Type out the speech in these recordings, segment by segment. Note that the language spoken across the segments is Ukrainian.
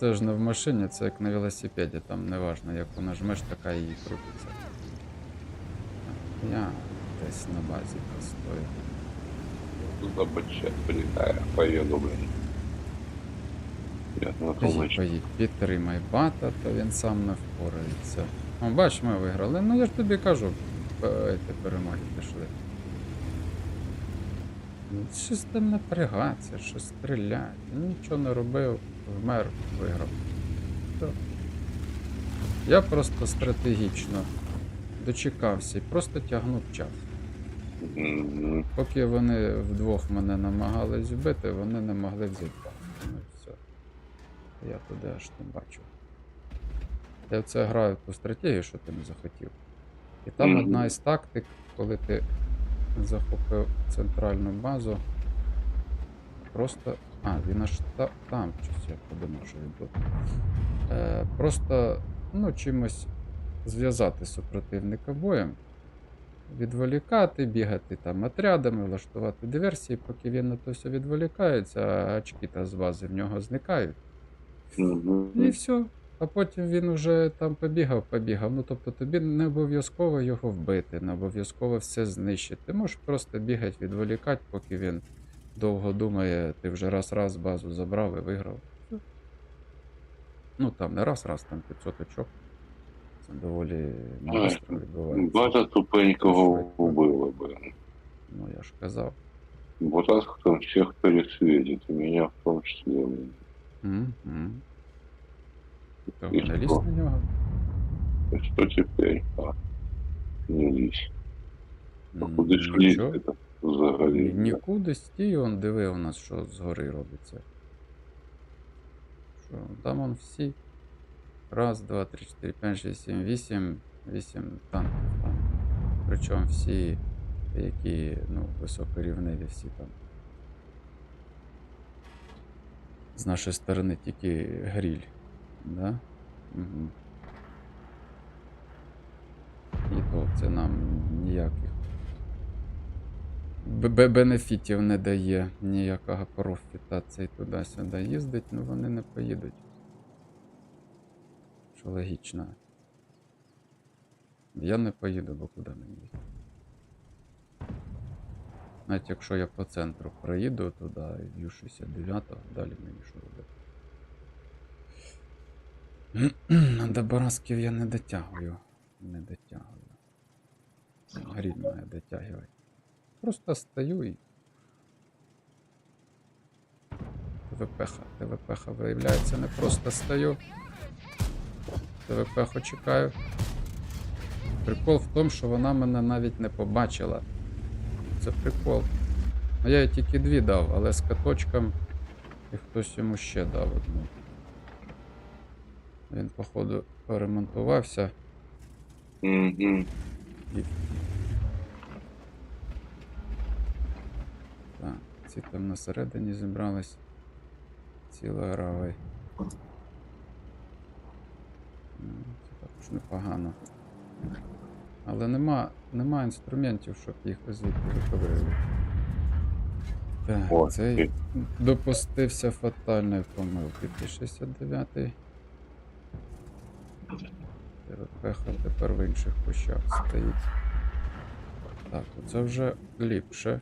Це ж не в машині, це як на велосипеді, там неважно, як вона жмеш, така і крутиться. Я десь на базі постою. Туда бачать прилетаю, поеду, блин. Я на Поїдь, поїдь, підтримай бата, то він сам не впорається. О, бач, ми виграли. Ну я ж тобі кажу, ті перемоги пішли. Щось там напрягатися, щось стріляти. Нічого не робив, вмер, виграв. Все. Я просто стратегічно дочекався і просто тягнув час. Поки вони вдвох мене намагались вбити, вони не могли взяти. Ну все. Я туди аж не бачу. Я в це граю ту стратегію, що ти не захотів. І там Мгм. одна із тактик, коли ти захопив центральну базу. Просто. А, він аж та, там щось я подумав, що він тут. Е, просто ну, чимось зв'язати супротивника боєм відволікати, бігати там отрядами, влаштувати диверсії, поки він на то все відволікається, а очки та з бази в нього зникають. І все. А потім він уже там побігав, побігав. Ну тобто тобі не обов'язково його вбити, не обов'язково все знищити. Ти можеш просто бігати, відволікати, поки він довго думає, ти вже раз-раз базу забрав і виграв. Ну там не раз-раз, там 500 очок. Це доволі швидко відбувається. База тупенького убила, блин. Ну я ж казав. Так там всех пересветит, и меня в том числе. Угу. То І не лізь на нього. И Что теперь? А, не лезь. А куда ж лезть нічого. это Ні- взагалі? Нікуди стій, он диви у нас, що згори робиться. Що, там он всі. Раз, два, три, чотири, п'ять, шість, сім, вісім. Вісім танків там. Причому всі, які, ну, високорівневі всі там. З нашої сторони тільки гріль. Да? Угу. І то це нам ніяких бенефітів не дає ніякого профіта цей туди-сюди їздить, ну вони не поїдуть. Що логічно. Я не поїду, бо куди мені їхати. Навіть якщо я по центру проїду туди і б'ю 69, далі мені що робити. До Барасків я не дотягую. Не дотягую. Гріль має дотягувати. Просто стою і. ТВПХ. ТВПХ виявляється, не просто стою. ТВПХ чекаю. Прикол в тому, що вона мене навіть не побачила. Це прикол. Ну, я їй тільки дві дав, але з каточком і хтось йому ще дав одну. Він, походу, поремонтувався. Мгм. І... Так, ці там на середині зібрались. Ціла гравий. Це також непогано. Але нема, нема інструментів, щоб їх звідти виковирили. Так, цей ти. допустився фатальної помилки. Т-69. ТВПХ тепер в інших кущах стоїть. Так, це вже ліпше.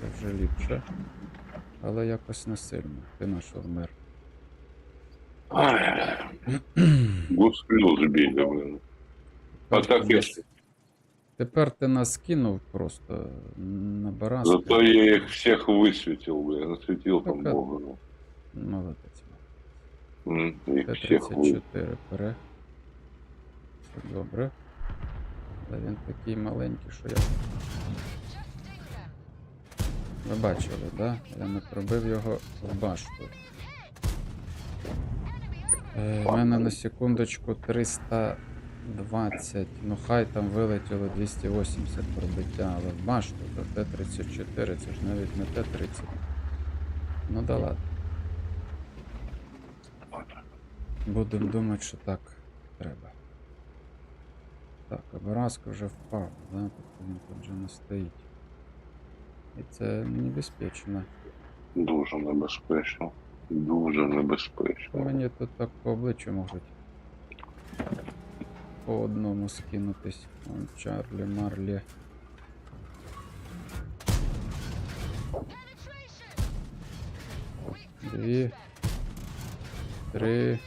Це вже ліпше. Але якось не сильно. Ти мир. Ай, Гуслю сбили, блин. А так я... Тепер ти нас кинув просто на бараска. Зато я их всех высветил, блин. Осветил там а- Бога. Молодець. М, Их всех вы... Т-34 пере. Все добре. Але він такий маленький, що я. Ви бачили, да? Я не пробив його в башту. Е, в мене на секундочку 320. Ну хай там вилетіло 280 пробиття, але в башту то Т-34, це ж навіть не Т-30. Ну да ладно. Будемо думати, що так треба. Так, образка вже впав, да? тобто він тут вже не стоїть. І це небезпечно. Дуже небезпечно. Дуже небезпечно. Мені тут так по обличчю можуть. По одному скинутись. Вон Чарлі, Марлі. Дві. Три.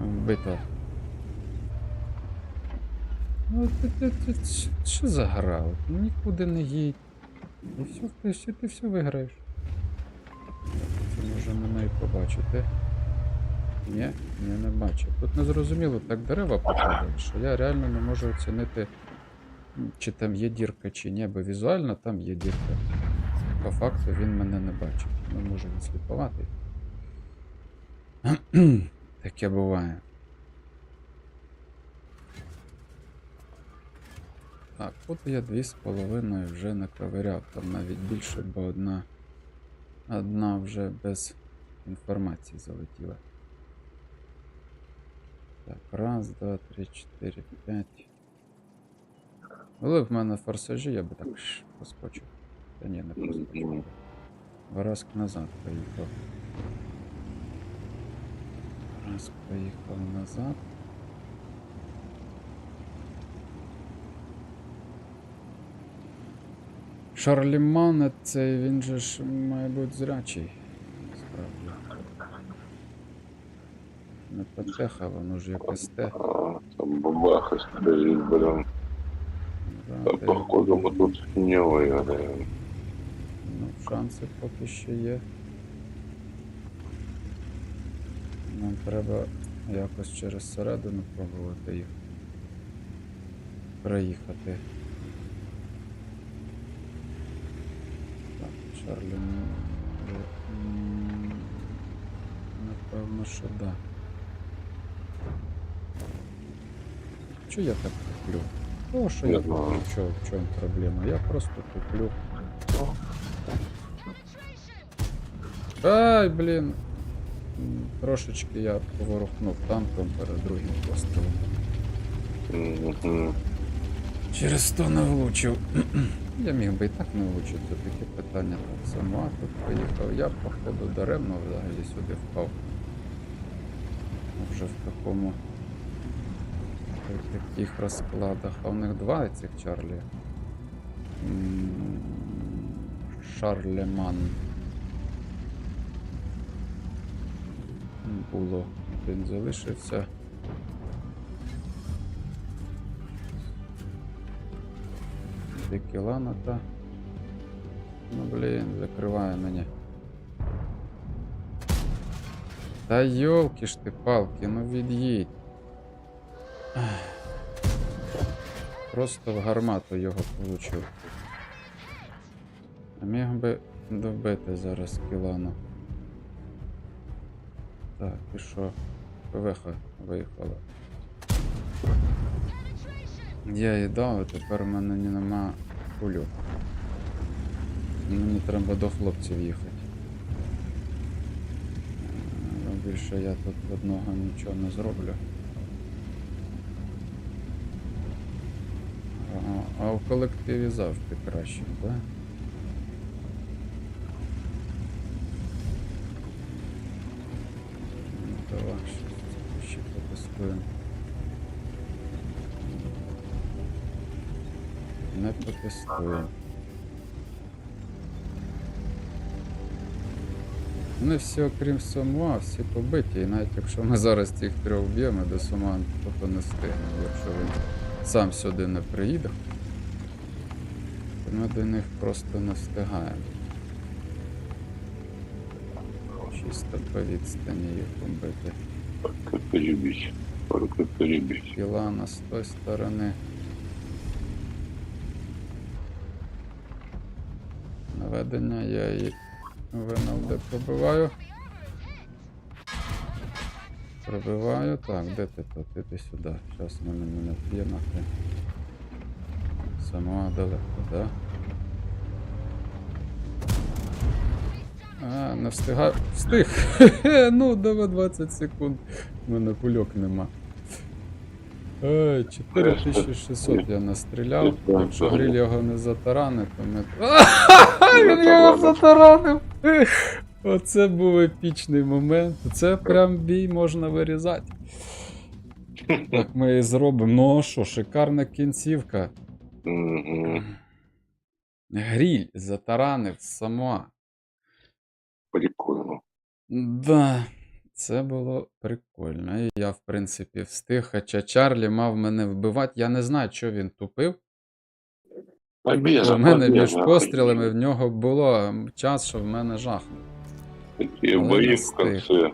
Вбито. Ну, що- за гра? От Нікуди не їдь. І все, ти, все, ти все виграєш. Це може мене і побачити. Ні, ні, не бачу. Тут незрозуміло, так дерева попадають, що я реально не можу оцінити, чи там є дірка, чи ні, бо візуально там є дірка. По факту він мене не бачить. Ну, може він сліповатий. Таке буває. Так, от я дві з половиною вже наковиряв, там навіть більше, бо одна, одна вже без інформації залетіла. Так, раз, два, три, чотири, п'ять. Були б в мене форсажі, я би так ш, поскочив. Та ні, не проскочив. Раз назад поїхав. Раз поїхав назад. Шарліман, цей він же ж, має бути зрячий. Справді. Не потеха, воно ж якось те. Там бабаха. Да, А ти- походу мы тут не выиграем. Ну, шанси поки що є. Нам треба якось через середину пробувати їх проїхати. Так, Чарлі, ну, м, напевно, що да. Чого я так туплю? Того, що я Не туплю, знаю. чо, в чому проблема? Я просто туплю. Ай, блін. М, Трошечки я поворухнув танком перед другим пострілом. Мгм. Через то не влучив. Я міг би і так не влучити, таке питання так само. Тут поїхав. Я, походу, даремно взагалі сюди впав. Вже в такому. Таких розкладах. А в них два цих Чарлі. Шарлеман. Було. Один залишився. Декілана та. Ну блін, закриває мене. Та йолки ж ти палки, ну від'їдь. Просто в гармату його получив. А міг би добити зараз кілану. Так, і що? ПВХ виїхала. Я їдав, а тепер у мене ні нема кульок. Мені треба до хлопців їхати. Але Більше я тут одного нічого не зроблю. А, а в колективі завжди краще, так? Да? Не потестуємо. Вони всі, окрім Самуа, всі побиті, і навіть якщо ми зараз цих трьох б'ємо, до Самуа то не встигнемо, якщо він сам сюди не приїде, то ми до них просто не встигаємо. Чисто по відстані їх побити. Перебить. Только перебить. Кілана з тої сторони. Наведення я її винав, де пробиваю. Пробиваю. Так, де ти тут? Іди сюди. Зараз мене мене вб'є нахрен. Сама далеко, да? А, не встигаю. Встиг! Ну, давай 20 секунд. У мене кульок нема. Ей, 4600 я настріляв. Якщо гриль його не затаранить, то ми. Він його затаранив! Оце був епічний момент. Це прям бій можна вирізати. Так ми і зробимо. Ну а що, шикарна кінцівка. Гріль затаранив сама. Прикольно. Да, це було прикольно. І я, в принципі, встиг, хоча Чарлі мав мене вбивати. Я не знаю, що він тупив. Победа, У мене між победа. пострілами в нього було час, що в мене жахнув. Бои не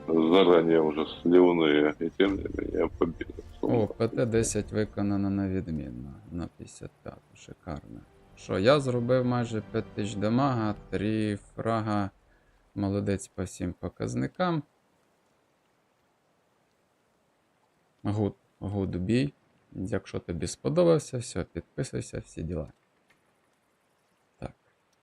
в заранее уже сливные, и тем не менее победа. О, ПТ-10 виконано на відмінно. На 55. Шикарно. Що, я зробив майже 5000 дамага, 3 фрага. Молодець по всім показникам. Гуд, гуд бій. Якщо тобі сподобався, все, підписуйся, всі діла.